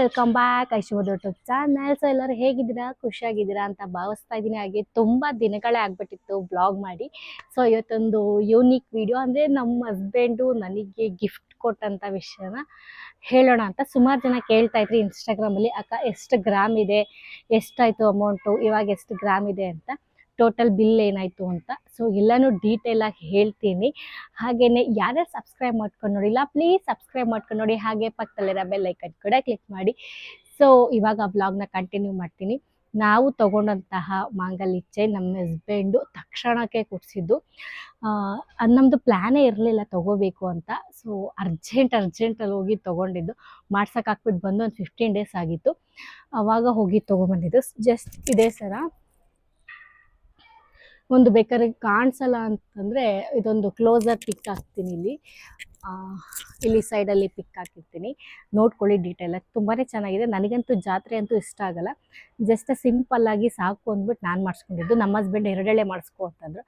Welcome back ಐಶುವದ್ YouTube channel so ಎಲ್ಲರೂ ಹೇಗಿದ್ದೀರಾ? ಖುಷಿಯಾಗಿದ್ದೀರಾ ಅಂತ ಭಾವಿಸ್ತಾ ಇದ್ದೀನಿ. ಹಾಗೆ ತುಂಬ ದಿನಗಳೇ ಆಗ್ಬಿಟ್ಟಿತ್ತು ಬ್ಲಾಗ್ ಮಾಡಿ. ಸೊ ಇವತ್ತೊಂದು ಯೂನಿಕ್ ವಿಡಿಯೋ ಅಂದರೆ ನಮ್ಮ ಹಸ್ಬೆಂಡು ನನಗೆ ಗಿಫ್ಟ್ ಕೊಟ್ಟಂಥ ವಿಷಯನ ಹೇಳೋಣ ಅಂತ ಸುಮಾರು ಜನ ಕೇಳ್ತಾ ಇದ್ರಿ ಇನ್ಸ್ಟಾಗ್ರಾಮಲ್ಲಿ ಅಕ್ಕ, ಎಷ್ಟು ಗ್ರಾಮ್ ಇದೆ? ಎಷ್ಟಾಯಿತು ಅಮೌಂಟು ಇವಾಗ ಎಷ್ಟು ಗ್ರಾಮ್ ಇದೆ ಅಂತ. ಟೋಟಲ್ ಬಿಲ್ ಏನಾಯಿತು ಅಂತ. ಸೊ ಎಲ್ಲನೂ ಡೀಟೇಲಾಗಿ ಹೇಳ್ತೀನಿ. ಹಾಗೆಯೇ ಯಾರ್ಯಾರು ಸಬ್ಸ್ಕ್ರೈಬ್ ಮಾಡ್ಕೊಂಡು ನೋಡಿಲ್ಲ ಪ್ಲೀಸ್ ಸಬ್ಸ್ಕ್ರೈಬ್ ಮಾಡ್ಕೊಂಡು ನೋಡಿ. ಹಾಗೆ ಪಕ್ಕದಲ್ಲಿರೋ ಬೆಲ್ ಐಕನ್ ಕೂಡ ಕ್ಲಿಕ್ ಮಾಡಿ. ಸೊ ಇವಾಗ ಬ್ಲಾಗ್ನ ಕಂಟಿನ್ಯೂ ಮಾಡ್ತೀನಿ. ನಾವು ತಗೊಂಡಂತಹ ಮಾಂಗಲ್ಯ ಚೈನ್ ನಮ್ಮ ಹಸ್ಬೆಂಡು ತಕ್ಷಣಕ್ಕೆ ಕೊಡಿಸಿದ್ದು. ನಮ್ಮದು ಪ್ಲ್ಯಾನೇ ಇರಲಿಲ್ಲ ತಗೋಬೇಕು ಅಂತ. ಸೊ ಅರ್ಜೆಂಟ್ ಅರ್ಜೆಂಟಲ್ಲಿ ಹೋಗಿ ತೊಗೊಂಡಿದ್ದು. ಮಾಡ್ಸೋಕ್ಕಾಕ್ಬಿಟ್ಟು ಬಂದು ಒಂದು ಫಿಫ್ಟೀನ್ ಡೇಸ್ ಆಗಿತ್ತು. ಆವಾಗ ಹೋಗಿ ತೊಗೊಂಬಂದಿದ್ದು. ಜಸ್ಟ್ ಇದೇ ಸರ. ಒಂದು ಬೇಕಾದ್ರೆ ಕಾಣಿಸಲ್ಲ ಅಂತಂದರೆ ಇದೊಂದು ಕ್ಲೋಸರ್ ಪಿಕ್ ಹಾಕ್ತೀನಿ ಇಲ್ಲಿ. ಇಲ್ಲಿ ಸೈಡಲ್ಲಿ ಪಿಕ್ ಹಾಕಿರ್ತೀನಿ. ನೋಡ್ಕೊಳ್ಳಿ ಡೀಟೇಲ್ ತುಂಬಾ ಚೆನ್ನಾಗಿದೆ. ನನಗಂತೂ ಜಾತ್ರೆ ಅಂತೂ ಇಷ್ಟ ಆಗಲ್ಲ. ಜಸ್ಟ್ ಸಿಂಪಲ್ಲಾಗಿ ಸಾಕು ಅಂದ್ಬಿಟ್ಟು ನಾನು ಮಾಡಿಸ್ಕೊಂಡಿದ್ದು. ನಮ್ಮ ಹಸ್ಬೆಂಡ್ ಎರಡೆಳೆ ಮಾಡಿಸ್ಕೊ ಅಂತಂದರು.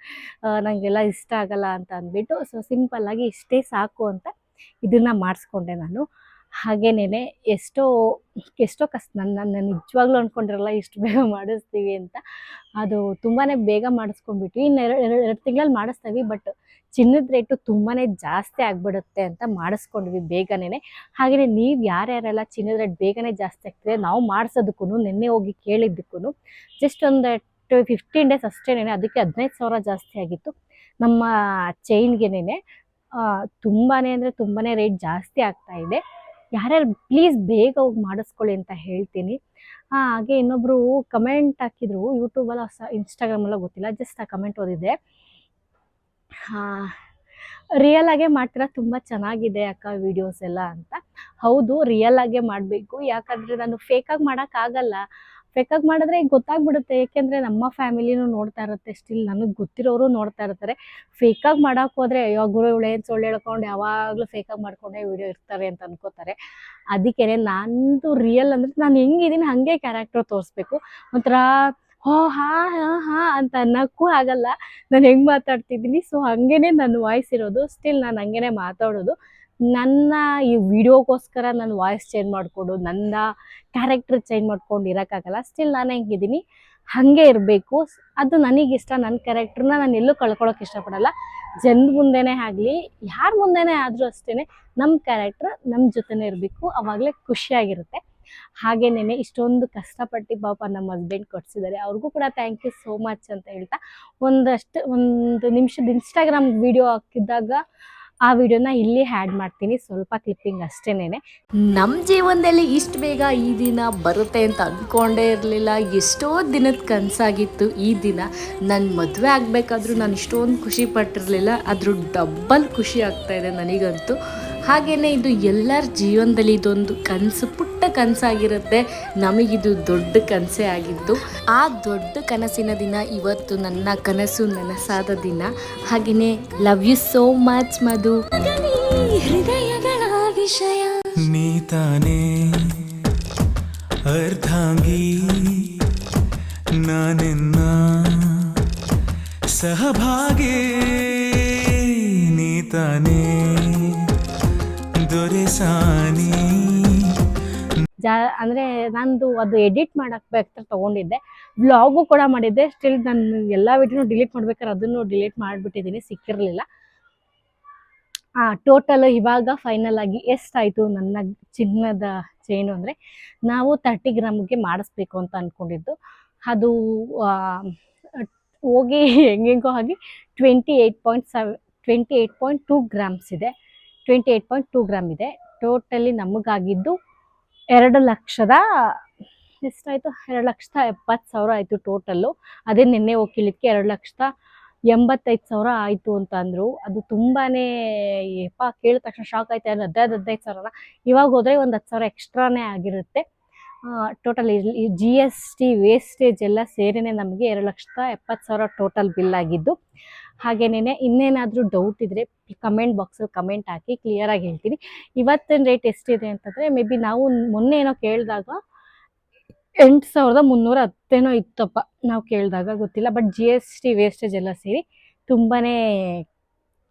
ನನಗೆಲ್ಲ ಇಷ್ಟ ಆಗಲ್ಲ ಅಂತ ಅಂದ್ಬಿಟ್ಟು ಸೊ ಸಿಂಪಲ್ಲಾಗಿ ಇಷ್ಟೇ ಸಾಕು ಅಂತ ಇದನ್ನು ಮಾಡಿಸ್ಕೊಂಡೆ ನಾನು. ಹಾಗೇನೇ ಎಷ್ಟೋ ಎಷ್ಟೋ ಕಷ್ಟ ನನ್ನ ನಾನು ನಿಜವಾಗ್ಲೂ ಅಂದ್ಕೊಂಡಿರಲ್ಲ ಇಷ್ಟು ಬೇಗ ಮಾಡಿಸ್ತೀವಿ ಅಂತ. ಅದು ತುಂಬಾ ಬೇಗ ಮಾಡಿಸ್ಕೊಂಡ್ಬಿಟ್ವಿ. ಇನ್ನು ಎರಡು ಎರಡು ಎರಡು ತಿಂಗಳಲ್ಲಿ ಮಾಡಿಸ್ತೀವಿ, ಬಟ್ ಚಿನ್ನದ ರೇಟು ತುಂಬಾ ಜಾಸ್ತಿ ಆಗಿಬಿಡುತ್ತೆ ಅಂತ ಮಾಡಿಸ್ಕೊಂಡ್ವಿ ಬೇಗನೆ ಹಾಗೆಯೇ ನೀವು ಯಾರ್ಯಾರೆಲ್ಲ ಚಿನ್ನದ ರೇಟ್ ಬೇಗನೆ ಜಾಸ್ತಿ ಆಗ್ತಿದೆ, ನಾವು ಮಾಡಿಸೋದಕ್ಕೂ ನಿನ್ನೆ ಹೋಗಿ ಕೇಳಿದ್ದಕ್ಕೂ ಜಸ್ಟ್ ಒಂದು ಟು ಫಿಫ್ಟೀನ್ ಡೇಸ್ ಅಷ್ಟೇನೆ ಅದಕ್ಕೆ ಹದಿನೈದು ಸಾವಿರ ಜಾಸ್ತಿ ಆಗಿತ್ತು. ನಮ್ಮ ಚೈನ್ಗೆನೇ ತುಂಬಾ ಅಂದರೆ ತುಂಬಾ ರೇಟ್ ಜಾಸ್ತಿ ಆಗ್ತಾ ಇದೆ. ಯಾರ್ಯಾರು ಪ್ಲೀಸ್ ಬೇಗ ಹೋಗಿ ಮಾಡಿಸ್ಕೊಳ್ಳಿ ಅಂತ ಹೇಳ್ತೀನಿ. ಹಾಗೆ ಇನ್ನೊಬ್ರು ಕಮೆಂಟ್ ಹಾಕಿದ್ರು ಯೂಟ್ಯೂಬಲ್ಲ ಹೊಸ ಇನ್ಸ್ಟಾಗ್ರಾಮಲ್ಲ ಗೊತ್ತಿಲ್ಲ ಜಸ್ಟ್ ಆ ಕಮೆಂಟ್ ಓದಿದೆ ರಿಯಲ್ ಆಗೇ ಮಾಡ್ತೀರಾ? ತುಂಬ ಚೆನ್ನಾಗಿದೆ ಅಕ್ಕ ವಿಡಿಯೋಸ್ ಎಲ್ಲ ಅಂತ. ಹೌದು ರಿಯಲ್ ಆಗೇ ಮಾಡಬೇಕು. ಯಾಕಂದರೆ ನಾನು ಫೇಕಾಗಿ ಮಾಡೋಕ್ಕಾಗಲ್ಲ ಫೇಕಾಗಿ ಮಾಡಿದ್ರೆ ಗೊತ್ತಾಗ್ಬಿಡುತ್ತೆ. ಯಾಕೆಂದ್ರೆ ನಮ್ಮ ಫ್ಯಾಮಿಲಿನೂ ನೋಡ್ತಾ ಇರುತ್ತೆ. ಸ್ಟಿಲ್ ನನಗೆ ಗೊತ್ತಿರೋರು ನೋಡ್ತಾ ಇರ್ತಾರೆ. ಫೇಕಾಗಿ ಮಾಡೋಕೆ ಹೋದ್ರೆ, ಅಯ್ಯೋ, ಗುರು ಇವಳು ಏನು ಸುಳ್ಳು ಹೇಳ್ಕೊಂಡು ಯಾವಾಗಲೂ ಫೇಕಾಗಿ ಮಾಡ್ಕೊಂಡೆ ವಿಡಿಯೋ ಇರ್ತಾರೆ ಅಂತ ಅನ್ಕೋತಾರೆ. ಅದಕ್ಕೆ ನಂದು ರಿಯಲ್ ಅಂದ್ರೆ ನಾನು ಹೆಂಗಿದ್ದೀನಿ ಹಂಗೆ ಕ್ಯಾರೆಕ್ಟರ್ ತೋರಿಸ್ಬೇಕು. ಒಂಥರ, ಹೋ, ಹಾ ಹಾ ಹಾ ಅಂತ ಅನ್ನೋಕ್ಕೂ ಆಗಲ್ಲ. ನಾನು ಹೆಂಗೆ ಮಾತಾಡ್ತಿದ್ದೀನಿ? ಸೊ ಹಾಗೇನೆ ನನ್ನ ವಾಯ್ಸ್ ಇರೋದು. ಸ್ಟಿಲ್ ನಾನು ಹಂಗೇನೆ ಮಾತಾಡೋದು. ನನ್ನ ಈ ವಿಡಿಯೋಗೋಸ್ಕರ ನಾನು ವಾಯ್ಸ್ ಚೇಂಜ್ ಮಾಡಿಕೊಂಡು, ನನ್ನ ಕ್ಯಾರೆಕ್ಟರ್ ಚೇಂಜ್ ಮಾಡ್ಕೊಂಡು ಇರೋಕ್ಕಾಗಲ್ಲ. ಸ್ಟಿಲ್ ನಾನು ಹೆಂಗಿದ್ದೀನಿ? ಹಾಗೆ ಇರಬೇಕು. ಅದು ನನಗಿಷ್ಟ. ನನ್ನ ಕ್ಯಾರೆಕ್ಟ್ರನ್ನ ನಾನು ಎಲ್ಲೂ ಕಳ್ಕೊಳ್ಳೋಕೆ ಇಷ್ಟಪಡಲ್ಲ. ಜನದ ಮುಂದೆನೇ ಆಗಲಿ, ಯಾರ ಮುಂದೆನೇ ಆದರೂ ಅಷ್ಟೇ ನಮ್ಮ ಕ್ಯಾರೆಕ್ಟ್ರ್ ನಮ್ಮ ಜೊತೆನೇ ಇರಬೇಕು. ಅವಾಗಲೇ ಖುಷಿಯಾಗಿರುತ್ತೆ. ಹಾಗೇನೇ ಇಷ್ಟೊಂದು ಕಷ್ಟಪಟ್ಟು ಪಾಪ ನಮ್ಮ ಹಸ್ಬೆಂಡ್ ಕೊಡ್ಸಿದ್ದಾರೆ. ಅವ್ರಿಗೂ ಕೂಡ ಥ್ಯಾಂಕ್ ಯು ಸೋ ಮಚ್ ಅಂತ ಹೇಳ್ತಾ ಒಂದಷ್ಟು, ಒಂದು ನಿಮಿಷದ ಇನ್ಸ್ಟಾಗ್ರಾಮ್ ವಿಡಿಯೋ ಹಾಕಿದಾಗ ಆ ವಿಡಿಯೋನ ಇಲ್ಲಿ ಆ್ಯಡ್ ಮಾಡ್ತೀನಿ. ಸ್ವಲ್ಪ ಕ್ಲಿಪ್ಪಿಂಗ್ ಅಷ್ಟೇನೆ ನಮ್ಮ ಜೀವನದಲ್ಲಿ ಇಷ್ಟು ಬೇಗ ಈ ದಿನ ಬರುತ್ತೆ ಅಂತ ಅಂದ್ಕೊಂಡೇ ಇರಲಿಲ್ಲ. ಎಷ್ಟೋ ದಿನದ ಕನಸಾಗಿತ್ತು ಈ ದಿನ. ನನ್ನ ಮದುವೆ ಆಗಬೇಕಾದ್ರೂ ನಾನು ಇಷ್ಟೊಂದು ಖುಷಿ ಪಟ್ಟಿರಲಿಲ್ಲ. ಅದ್ರ ಡಬ್ಬಲ್ ಖುಷಿ ಆಗ್ತಾ ಇದೆ ನನಗಂತೂ. ಹಾಗೆಯೇ ಇದು ಎಲ್ಲರ ಜೀವನದಲ್ಲಿ ಇದೊಂದು ಕನಸು ಪುಟ್ಟ ಕನಸಾಗಿರುತ್ತೆ. ನಮಗಿದು ದೊಡ್ಡ ಕನಸೇ ಆಗಿದ್ದು. ಆ ದೊಡ್ಡ ಕನಸಿನ ದಿನ ಇವತ್ತು ನನ್ನ ಕನಸು ನನಸಾದ ದಿನ. ಹಾಗೆಯೇ love you so much Madhu. ಹೃದಯಗಳ ವಿಷಯ. ನೀತಾನೇ ಅರ್ಧಾಂಗಿ ನಾನೆನ್ನ ಸಹಭಾಗಿ. ನೀತಾನೇ ದೊರೆಸಾನಿ ಜಾ, ಅಂದರೆ ನಂದು ಅದು ಎಡಿಟ್ ಮಾಡಕ್ಕೆ ತಗೊಂಡಿದ್ದೆ ತೊಗೊಂಡಿದ್ದೆ. ವ್ಲಾಗು ಕೂಡ ಮಾಡಿದ್ದೆ. ಸ್ಟಿಲ್ ನಾನು ಎಲ್ಲ ವಿಡಿಯೋನು ಡಿಲೀಟ್ ಮಾಡ್ಬೇಕಾದ್ರೆ ಅದನ್ನು ಡಿಲೀಟ್ ಮಾಡಿಬಿಟ್ಟಿದ್ದೀನಿ. ಸಿಕ್ಕಿರಲಿಲ್ಲ. ಟೋಟಲ್ ಇವಾಗ ಫೈನಲ್ ಆಗಿ ಎಷ್ಟಾಯಿತು ನನ್ನ ಚಿನ್ನದ ಚೈನು ಅಂದರೆ? ನಾವು ತರ್ಟಿ ಗ್ರಾಮ್ಗೆ ಮಾಡಿಸ್ಬೇಕು ಅಂತ ಅಂದ್ಕೊಂಡಿದ್ದು ಅದು ಹೋಗಿ ಹೆಂಗೆಂಗೋ ಆಗಿ twenty eight point seven twenty eight point two grams ಇದೆ. Twenty eight point two gram ಇದೆ ಟೋಟಲಿ ನಮಗಾಗಿದ್ದು ಎರಡು ಲಕ್ಷದ ಎಷ್ಟಾಯಿತು ಎರಡು ಲಕ್ಷದ ಎಪ್ಪತ್ತು ಸಾವಿರ ಆಯಿತು ಟೋಟಲ್ಲು ಅದೇ ನಿನ್ನೆ ಹೋಗಿಲಿಕ್ಕೆ ಎರಡು ಲಕ್ಷದ ಎಂಬತ್ತೈದು ಸಾವಿರ ಆಯಿತು ಅಂತ ಅಂದರು. ಅದು ತುಂಬಾ ಯಪ್ಪ, ಕೇಳಿದ ತಕ್ಷಣ ಶಾಕ್ ಆಯ್ತು. ಅದು ಹದಿನೈದು ಹದಿನೈದು ಸಾವಿರ ಇವಾಗ ಹೋದರೆ ಒಂದು ಹತ್ತು ಸಾವಿರ ಎಕ್ಸ್ಟ್ರಾನೇ ಆಗಿರುತ್ತೆ. ಟೋಟಲ್ ಈ ಜಿ ಎಸ್ ಟಿ ವೇಸ್ಟೇಜ್ ಎಲ್ಲ ಸೇರಿನೇ ನಮಗೆ ಎರಡು ಲಕ್ಷದ ಎಪ್ಪತ್ತು ಸಾವಿರ ಟೋಟಲ್ ಬಿಲ್ ಆಗಿದ್ದು. ಹಾಗೇನೇ ಇನ್ನೇನಾದರೂ ಡೌಟ್ ಇದ್ದರೆ ಕಮೆಂಟ್ ಬಾಕ್ಸಲ್ಲಿ ಕಮೆಂಟ್ ಹಾಕಿ ಕ್ಲಿಯರಾಗಿ ಹೇಳ್ತೀನಿ. ಇವತ್ತಿನ ರೇಟ್ ಎಷ್ಟಿದೆ ಅಂತಂದರೆ ಮೇ ಬಿ ನಾವು ಮೊನ್ನೆ ಏನೋ ಕೇಳಿದಾಗ ಎಂಟು ಸಾವಿರದ ಮುನ್ನೂರ ಹತ್ತೇನೋ ಇತ್ತಪ್ಪ ನಾವು ಕೇಳಿದಾಗ, ಗೊತ್ತಿಲ್ಲ. But G S T wastage ಎಲ್ಲ ಸೇರಿ ತುಂಬಾ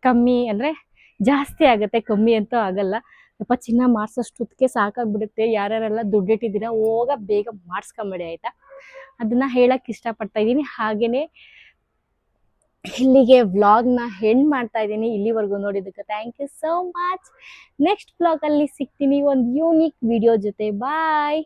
ಕಮ್ಮಿ ಅಂದರೆ ಜಾಸ್ತಿ ಆಗುತ್ತೆ. ಕಮ್ಮಿ ಅಂತೂ ಆಗಲ್ಲ. ಸ್ವಲ್ಪ ಚಿನ್ನ ಮಾಡಿಸೋಷ್ಟೊತ್ತಿಗೆ ಸಾಕಾಗ್ಬಿಡುತ್ತೆ. ಯಾರ್ಯಾರೆಲ್ಲ ದುಡ್ಡಿಟ್ಟಿದ್ದೀರಾ, ಹೋಗ ಬೇಗ ಮಾಡಿಸ್ಕೊಂಬೇಡಿ, ಆಯಿತಾ? ಅದನ್ನು ಹೇಳಕ್ಕೆ ಇಷ್ಟಪಡ್ತಾ ಇದ್ದೀನಿ. ಹಾಗೆಯೇ ಇಲ್ಲಿಗೆ ವ್ಲಾಗ್ನ ಹೆಂಡ್ ಮಾಡ್ತಾ ಇದ್ದೀನಿ. ಇಲ್ಲಿವರೆಗೂ ನೋಡಿದ್ದಕ್ಕೆ thank you so much next ವ್ಲಾಗಲ್ಲಿ ಸಿಗ್ತೀನಿ. ಒಂದು ಯೂನಿಕ್ ವಿಡಿಯೋ ಜೊತೆ. ಬಾಯ್